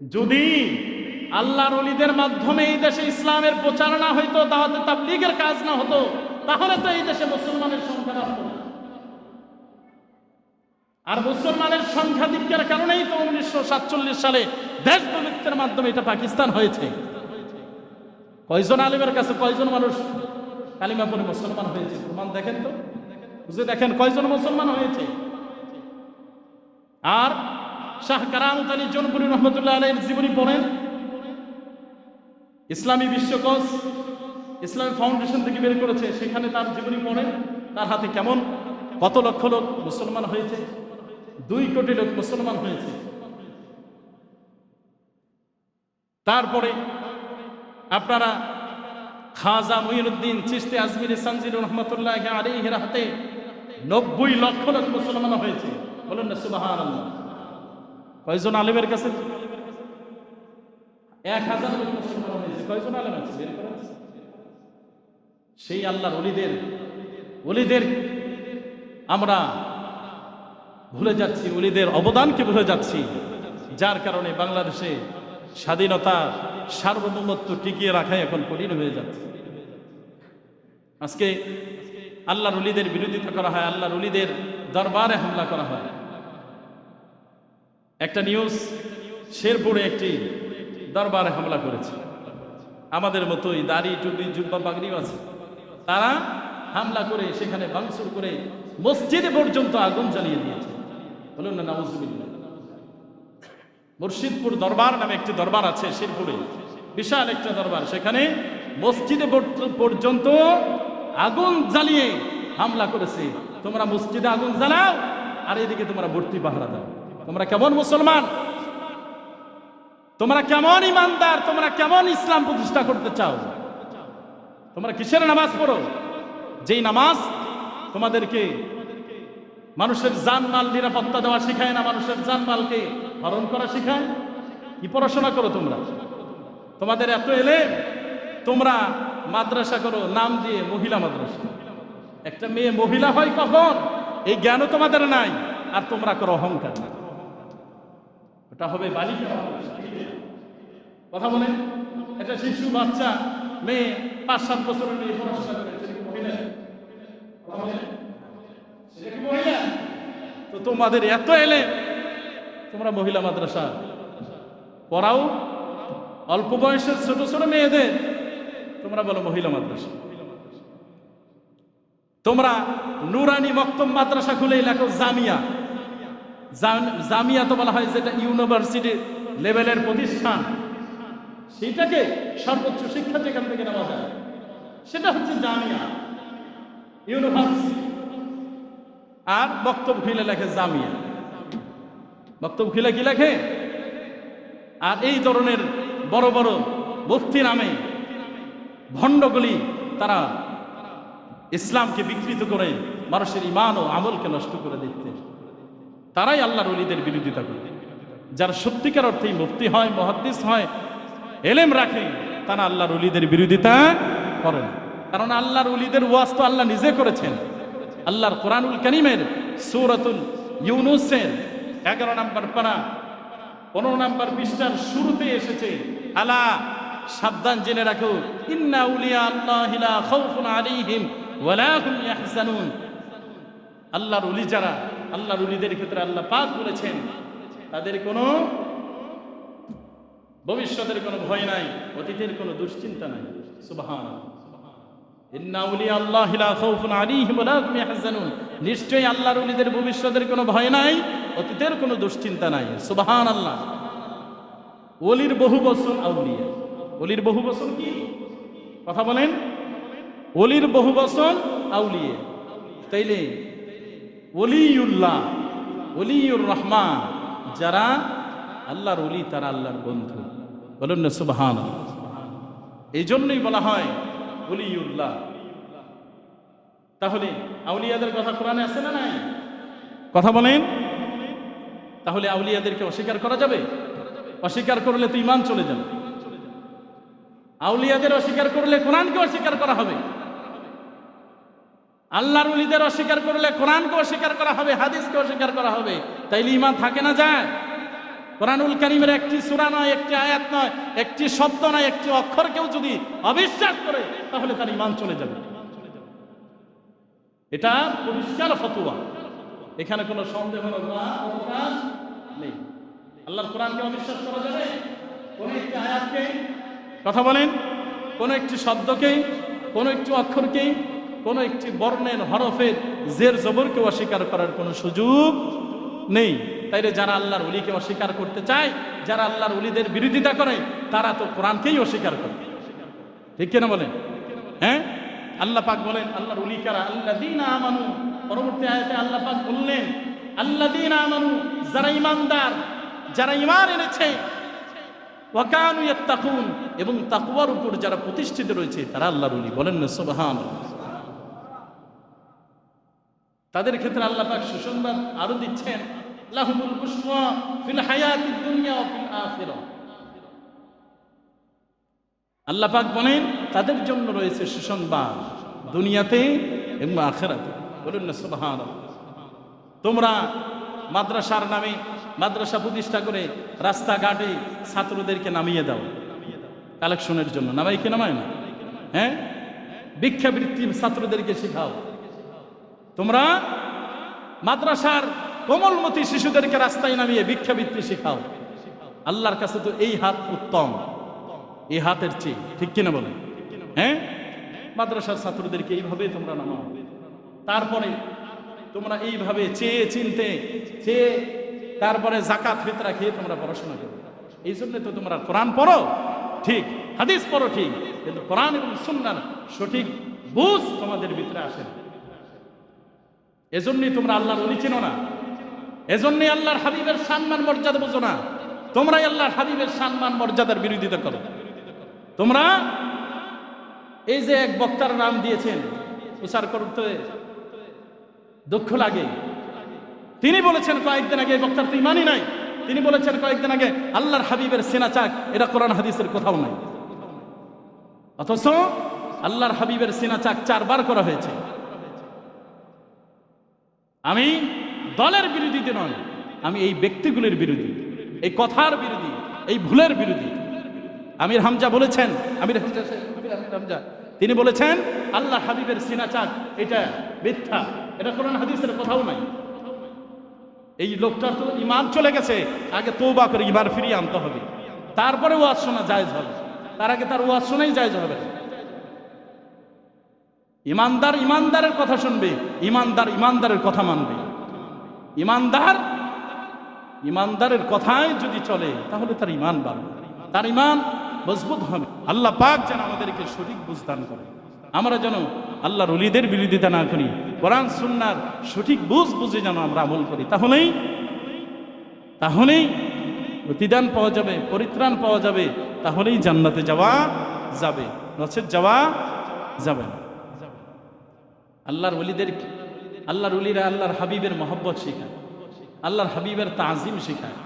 যদি আল্লাহর অলিদের মাধ্যমে এই দেশে ইসলামের প্রচার না হইতো, তাহলে তাবলিগের কাজ না হতো, তাহলে তো এই দেশে মুসলমানের সংখ্যা না আর মুসলমানের সংখ্যা সংখ্যাধিক্যের কারণেই তো উনিশশো সাতচল্লিশ সালে দেশ প্রযুক্তির মাধ্যমে এটা পাকিস্তান হয়েছে। কয়জন আলিমের কাছে কয়জন মানুষ কালিমা পরে মুসলমান হয়েছে? প্রমাণ দেখেন তো। বুঝে দেখেন কয়জন মুসলমান হয়েছে। আর শাহ কারামত আলী জনপুরি রহমতুল্লাহ আলীর জীবনী পড়েন। ইসলামী বিশ্বকোষ ইসলামী ফাউন্ডেশন থেকে বের করেছে, সেখানে তার জীবনী পড়েন। তার হাতে কেমন? কত লক্ষ লোক মুসলমান হয়েছে? দুই কোটি লোক মুসলমান হয়েছে। তারপরে আপনারা খাজা মহিনুদ্দিন চিস্তি আজমির সানজির রহমতুল্লাহ আলীহের হাতে নব্বই লক্ষ লোক মুসলমান হয়েছে। বলুন না সুবাহান কয়জন আলেমের কাছে? এক হাজার কয়জন আলেম আছে? সেই আল্লাহর অলিদের অলিদের আমরা ভুলে যাচ্ছি অলিদের অবদানকে ভুলে যাচ্ছি, যার কারণে বাংলাদেশে স্বাধীনতা সার্বভৌমত্ব টিকিয়ে রাখাই এখন কঠিন হয়ে যাচ্ছে। আজকে আল্লাহর অলিদের বিরোধিতা করা হয়, আল্লাহর অলিদের দরবারে হামলা করা হয়। একটা নিউজ শেরপুরে একটি দরবারে হামলা করেছে। আমাদের মতোই দাড়ি, টুপি, জুব্বা, পাগড়িও আছে। তারা হামলা করে সেখানে ভাঙচুর করে মসজিদে পর্যন্ত আগুন জ্বালিয়ে দিয়েছে। বলুন না, নাউজুবিল্লাহ। মুর্শিদপুর দরবার নামে একটি দরবার আছে শেরপুরে। বিশাল একটা দরবার। সেখানে মসজিদে পর্যন্ত আগুন জ্বালিয়ে হামলা করেছে। তোমরা মসজিদে আগুন জ্বালাও, আর এদিকে তোমরা ভর্তি পাহারা দাও। তোমরা কেমন মুসলমান? তোমরা কেমন ইমানদার? তোমরা কেমন ইসলাম প্রতিষ্ঠা করতে চাও? তোমরা কিসের নামাজ পড়ো? যেই নামাজ তোমাদেরকে মানুষের জানমাল নিরাপত্তা দেওয়া শেখায় না, মানুষের জানমালকে হরণ করা শেখায়? কি পড়াশোনা করো তোমরা? তোমাদের এত এলে তোমরা মাদ্রাসা করো, নাম দিয়ে মহিলা মাদ্রাসা। একটা মেয়ে মহিলা হয় কখন? এই জ্ঞানও তোমাদের নাই, আর তোমরা করো অহংকার। ওটা হবে বালিকা। কথা বলেন? একটা শিশু, বাচ্চা, মেয়ে, পাঁচ, সাত বছরের মেয়ে মহিলা? তো তোমাদের এত এলে তোমরা মহিলা মাদ্রাসা পড়াও। অল্প বয়সের ছোট ছোট মেয়েদের তোমরা বলো মহিলা মাদ্রাসা। তোমরা নুরানি মক্তম মাদ্রাসা খুলেই লেখো জামিয়া। জাম- জামিয়া তো বলা হয় যেটা ইউনিভার্সিটি লেভেলের প্রতিষ্ঠান। সেটাকে সর্বোচ্চ শিক্ষা যেখান থেকে নেওয়া যায়, সেটা হচ্ছে জামিয়া, ইউনিভার্সিটি। আর বক্তব্য খুলে লেখে জামিয়া। বক্তব্য খুলে কি লেখে? আর এই ধরনের বড় বড় মুফতি নামে ভণ্ডগুলি তারা ইসলামকে বিকৃত করে মানুষের ইমান ও আমলকে নষ্ট করে দিচ্ছে। তারাই আল্লাহর অলিদের বিরোধিতা করে। যারা সত্যিকার অর্থেই মুফতি হয়, মহাদ্দিস হয়, এলেম রাখে, তারা আল্লাহর অলিদের বিরোধিতা করে না। কারণ আল্লাহর অলিদের ওয়াজ তো আল্লাহ নিজে করেছেন। আল্লাহর কোরআনুল করিমের, সূরাতুল ইউনুসের এগারো নম্বর পারা, পনেরো নম্বর পৃষ্ঠার শুরুতে এসেছে, আলা, সাবধান জেনে রাখো, ইন্না উলিয়া আল্লাহ খাউফুন আলাইহিম ওয়ালা ইয়াহজানুন। আল্লাহর উলি যারা আল্লাহর রুলিদের ক্ষেত্রে আল্লাহ পাক বলেছেন, তাদের কোনো ভবিষ্যতের কোনো ভয় নাই, অতীতের কোনো দুশ্চিন্তা নাই। সুবহান আল্লাহ নিশ্চয়ই আল্লাহর উলিদের ভবিষ্যতের কোনো ভয় নাই, অতীতের কোনো দুশ্চিন্তা নাই। সুবহান আল্লাহ ওলির বহু বছর আউলিয়া। ওলির বহু বছর কি? কথা বলেন। ওলির বহু বছর আউলিয়ে। তাইলে ওলিউল্লাহ ওলিউর রহমান যারা আল্লাহর ওলি, তারা আল্লাহর বন্ধু। বলুন না সুবহান এই জন্যই বলা হয় ওলিউল্লাহ। তাহলে আউলিয়াদের কথা কোরআনে আছে না নাই? কথা বলেন। তাহলে আউলিয়াদেরকে অস্বীকার করা যাবে? অস্বীকার করলে তো ইমান চলে যাবে। আউলিয়াদের অস্বীকার করলে কোরআনকে অস্বীকার করা হবে। আল্লাহর উলিদের অস্বীকার করলে কোরআনকে অস্বীকার করা হবে হাদিসকে অস্বীকার করা হবে। তাইলে ইমান থাকে না যায়? কোরআনুল কারিমের একটি সূরা নয়, একটি আয়াত নয়, একটি শব্দ নয়, একটি অক্ষর কেউ যদি অবিশ্বাস করে, তাহলে তার ইমান চলে যাবে। এটা পরিষ্কার ফতুয়া। এখানে কোনো সন্দেহ নেই। আল্লাহর কোরআনকে অবিশ্বাস করা যাবে? কোন একটি আয়াতকে? কথা বলেন। কোন একটি শব্দকে? কোন একটি অক্ষরকে? কোন একটি বর্ণের হরফের জের জবরকে অস্বীকার করার কোনো সুযোগ নেই। তাইলে যারা আল্লাহর উলিকে অস্বীকার করতে চায়, যারা আল্লাহর উলিদের বিরোধিতা করে, তারা তো কোরআনকেই অস্বীকার করে ঠিক কিনা বলেন? হ্যাঁ? আল্লাহ পাক বলেন, আল্লাহর উলি কারা? আল্লাযীনা আমানু। পরবর্তী আয়াতে আল্লাহ পাক বললেন, আল্লাযীনা আমানু, যারা ঈমানদার, যারা ঈমান এনেছে ওয়াকানু ইয়াত্তাকুন। এবং তাকওয়ার উপর যারা প্রতিষ্ঠিত রয়েছে, তারা আল্লাহর উলি বলেন না, সুবহানাল্লাহ। তাদের ক্ষেত্রে আল্লাহ পাক সুসংবাদ আরও দিচ্ছেন, লাহুমুল বুশরা ফিল দুনিয়া ফিল আল্লাহ পাক বলেন, তাদের জন্য রয়েছে সুসংবাদ দুনিয়াতে এবং আখেরাতে। বলুন না সুবহান তোমরা মাদ্রাসার নামে মাদ্রাসা প্রতিষ্ঠা করে রাস্তাঘাটে ছাত্রদেরকে নামিয়ে দাও। কালেকশনের জন্য। নামাই কি নামায় না? হ্যাঁ? ভিক্ষাবৃত্তি ছাত্রদেরকে শেখাও। তোমরা মাদ্রাসার কোমলমতি শিশুদেরকে রাস্তায় নামিয়ে ভিক্ষাবৃত্তি শেখাও। আল্লাহর কাছে তো এই হাত উত্তম। এই হাতের চেয়ে, ঠিক কিনা বলে হ্যাঁ? মাদ্রাসার ছাত্রদেরকে এইভাবে তোমরা নামাও। তারপরে তোমরা এইভাবে চেয়ে চিনতে, চেয়ে তারপরে জাকাত ফিতরা খেয়ে তোমরা পড়াশোনা করো। এই জন্য তো তোমরা কোরআন পড়ো। ঠিক, হাদিস পড়ো ঠিক, কিন্তু কোরআন এবং সুন্নার সঠিক বুঝ তোমাদের ভিতরে আসে না। এজন্যই তোমরা আল্লাহর অলি চিনো না। এজন্যই আল্লাহর হাবিবের সম্মান, মর্যাদা বোঝো না। তোমরাই আল্লাহর হাবিবের সম্মান, মর্যাদার বিরোধিতা করো। তোমরা এই যে এক বক্তার নাম দিয়েছেন প্রচার করতে দুঃখ লাগে। তিনি বলেছেন, কয়েকদিন আগে বক্তার তো ইমানই নাই। তিনি বলেছেন, কয়েকদিন আগে আল্লাহর হাবিবের সেনা চাক, এটা কোরআন হাদিসের কোথাও নাই। অথচ আল্লাহর হাবিবের সেনা চাক চারবার করা হয়েছে। আমি দলের বিরোধীতে নয়, আমি এই ব্যক্তিগুলির বিরোধী, এই কথার বিরোধী, এই ভুলের বিরোধী। আমির হামজা বলেছেন, আমির হামজা তিনি বলেছেন, আল্লাহ হাবিবের সিনা চাক এটা মিথ্যা, এটা কোরআন হাদিসের কথাও নাই। এই লোকটার তো ইমান চলে গেছে, আগে তৌবা করে ইমান ফিরিয়ে আনতে হবে। তারপরে ওয়াজ শোনা জায়েজ হবে, তার আগে তার ওয়াজ শোনাই জায়েজ হবে। ইমানদার ইমানদারের কথা শুনবে, ইমানদার ইমানদারের কথা মানবে। ইমানদার ইমানদারের কথায় যদি চলে, তাহলে তার ইমান বাড়বে। তার ইমান মজবুত হবে। আল্লাহ পাক যেন আমাদেরকে সঠিক বুঝদান করে। আমরা যেন আল্লাহর অলিদের বিরোধিতা না করি, কোরআন, সুন্নার সঠিক বুঝ বুঝে যেন আমরা আমল করি, তাহলেই তাহলেই প্রতিদান পাওয়া যাবে, পরিত্রাণ পাওয়া যাবে, তাহলেই জান্নাতে যাওয়া যাবে নচেত যাওয়া যাবে না। আল্লাহর ওলিদের আল্লাহর উলিরা আল্লাহর হাবিবের মহব্বত শেখায়। আল্লাহর হাবিবের তাজিম শেখায়।